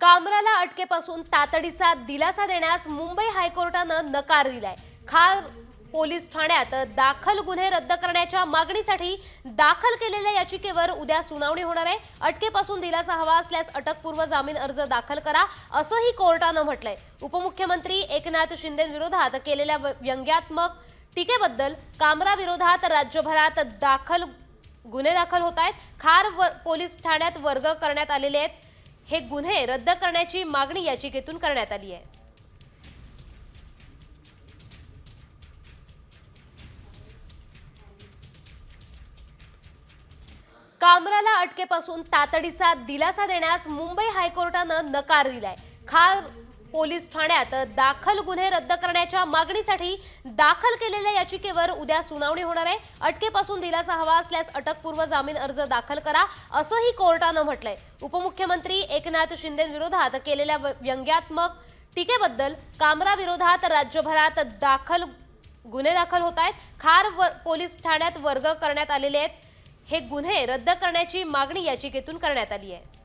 कामराला अटकेपासून तातडीचा दिलासा देण्यास मुंबई हायकोर्टानं नकार दिलाय. खार पोलीस ठाण्यात दाखल गुन्हे रद्द करण्याच्या मागणीसाठी दाखल केलेल्या याचिकेवर उद्या सुनावणी होणार आहे. अटकेपासून दिलासा हवा असल्यास अटकपूर्व जामीन अर्ज दाखल करा असंही कोर्टानं म्हटलंय. उपमुख्यमंत्री एकनाथ शिंदे विरोधात केलेल्या व- व्यंग्यात्मक टीकेबद्दल कामरा विरोधात राज्यभरात दाखल गुन्हे दाखल होत आहेत. खार व पोलीस ठाण्यात वर्ग करण्यात आलेले आहेत. हे गुन्हे रद्द करण्याची मागणी याचिकेतून करण्यात आली आहे. कामराला अटकेपासून तातडीचा दिलासा देण्यास मुंबई हायकोर्टानं नकार दिलाय. खार पोलीस ठाण्यात दाखल गुन्हे रद्द करण्याच्या मागणीसाठी दाखल केलेल्या याचिकेवर उद्या सुनावणी होणार आहे. अटकेपासून दिलासा हवा असल्यास अटकपूर्व जामीन अर्ज दाखल करा असंही कोर्टानं म्हटलंय. उपमुख्यमंत्री एकनाथ शिंदे विरोधात केलेल्या व- व्यंग्यात्मक टीकेबद्दल कामरा विरोधात राज्यभरात दाखल गुन्हे दाखल होत आहेत. खार व पोलीस ठाण्यात वर्ग करण्यात आलेले आहेत. हे गुन्हे रद्द करण्याची मागणी याचिकेतून करण्यात आली आहे.